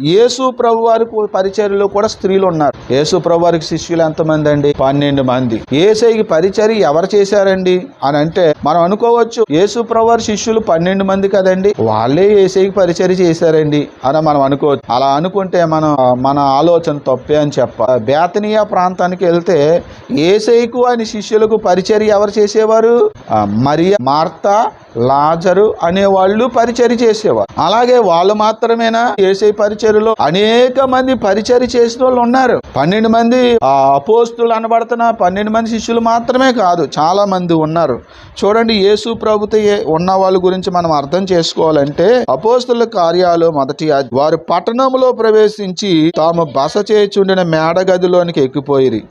యేసు ప్రభు వారికి పరిచర్యలో కూడా స్త్రీలు ఉన్నారు. యేసు ప్రభు వారికి శిష్యులు ఎంతమంది అండి పన్నెండు మంది. ఏసైకి పరిచర్య ఎవరు చేశారండి? అని అంటే మనం అనుకోవచ్చు యేసు ప్రభు వారి శిష్యులు పన్నెండు మంది కదండి? వాళ్ళే ఏసైకి పరిచర్య చేశారండి అని మనం అనుకోవచ్చు. అలా అనుకుంటే మనం మన ఆలోచన తప్పే అని చెప్ప బేతనీయ ప్రాంతానికి వెళ్తే ఏసైకు అని శిష్యులకు పరిచర్య ఎవరు చేసేవారు? మరియ మార్తా లాజరు అనే వాళ్ళు పరిచర్య చేసేవారు. అలాగే వాళ్ళు మాత్రమేనా? ఏసై పరిచర్యలో అనేక మంది పరిచయం చేసిన వాళ్ళు ఉన్నారు. పన్నెండు మంది ఆ, అపోస్తులు అనబడుతున్న పన్నెండు మంది శిష్యులు మాత్రమే కాదు చాలా మంది ఉన్నారు. చూడండి యేసు ప్రభుతో ఉన్న వాళ్ళ గురించి మనం అర్థం చేసుకోవాలంటే అపోస్తుల కార్యాలు మొదటి వారు పట్టణంలో ప్రవేశించి తాము బస చేయుచుండిన మేడ గదిలోనికి ఎక్కిపోయిరి.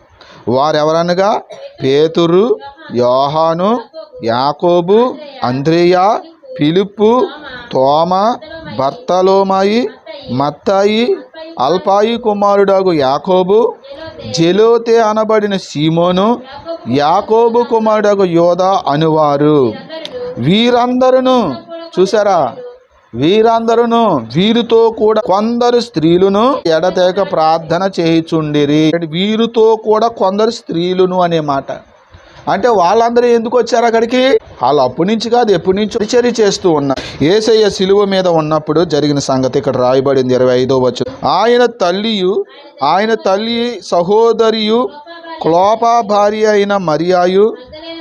వారెవరనగా? పేతురు యోహాను యాకోబు అంద్రియా పిలుపు తోమ బర్తలోమాయి మత్తాయి అల్పాయి కుమారుడాగు యాకోబు జెలోతే అనబడిన సీమోను యాకోబు కుమారుడాగు యోధ అనువారు. వీరందరును చూసారా వీరందరును వీరితో కూడా కొందరు స్త్రీలను ఎడతేక ప్రార్థన చేయుచుండిరి. వీరితో కూడా కొందరు స్త్రీలను అనే మాట. అంటే వాళ్ళందరూ ఎందుకు వచ్చారు అక్కడికి? వాళ్ళు అప్పటి నుంచి కాదు ఎప్పటి నుంచి పరిచర్య చేస్తూ ఉన్నారు ఏసయ్య శిలువ మీద ఉన్నప్పుడు జరిగిన సంగతి ఇక్కడ రాయబడింది ఇరవై ఐదో వచ్చు ఆయన తల్లియు ఆయన తల్లి సహోదరియు క్లోపా భార్య అయిన మరియాయు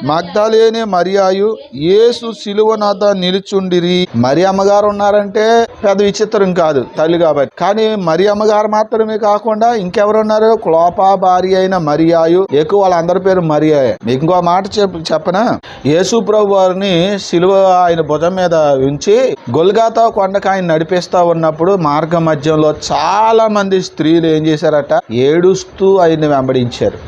మగ్ధలేనే మరియాయు యేసు శిలువ నిలుచుండిరి. మరి అమ్మగారు ఉన్నారంటే పెద్ద విచిత్రం కాదు తల్లి కాబట్టి. కానీ మరి అమ్మగారు మాత్రమే కాకుండా ఇంకెవరున్నారు క్లోపా భార్య అయిన మరియాయు ఎక్కువ వాళ్ళందరి పేరు మరియాయే. ఇంకో మాట చెప్పనా? యేసు ప్రభు వారిని శిలువ ఆయన భుజం మీద ఉంచి గొల్గాతా కొండకు ఆయన నడిపిస్తా ఉన్నప్పుడు మార్గ మధ్యంలో చాలా మంది స్త్రీలు ఏం చేశారట? ఏడుస్తూ ఆయన్ని వెంబడించారు.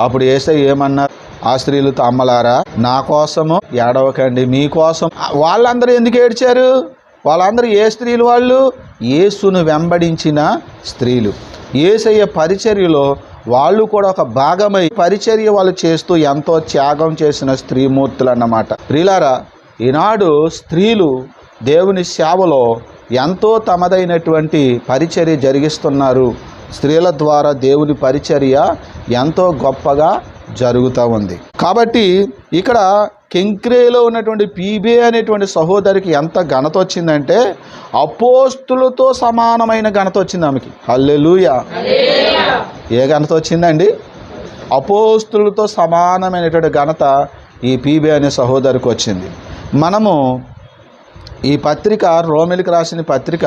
అప్పుడు ఏసై ఏమన్నారు? ఆ స్త్రీలు అమ్మలారా నా కోసము ఏడవకండి మీకోసం వాళ్ళందరూ ఎందుకు ఏడ్చారు? వాళ్ళందరూ ఏ స్త్రీలు వాళ్ళు? యేసును వెంబడించిన స్త్రీలు. ఏసయ్య పరిచర్యలో వాళ్ళు కూడా ఒక భాగమై పరిచర్య వాళ్ళు చేస్తూ ఎంతో త్యాగం చేసిన స్త్రీమూర్తులు అన్నమాట. ప్రిలారా ఈనాడు స్త్రీలు దేవుని సేవలో ఎంతో తమదైనటువంటి పరిచర్య జరిగిస్తున్నారు. స్త్రీల ద్వారా దేవుని పరిచర్య ఎంతో గొప్పగా జరుగుతూ ఉంది. కాబట్టి ఇక్కడ కెంక్రేలో ఉన్నటువంటి పీబే అనేటువంటి సహోదరికి ఎంత ఘనత వచ్చిందంటే అపోస్తులతో సమానమైన ఘనత వచ్చింది ఆమెకి. హల్లెలూయ. ఏ ఘనత వచ్చిందండి? అపోస్తులతో సమానమైనటువంటి ఘనత ఈ పీబే అనే సహోదరికి వచ్చింది. మనము ఈ పత్రిక రోమిలికి రాసిన పత్రిక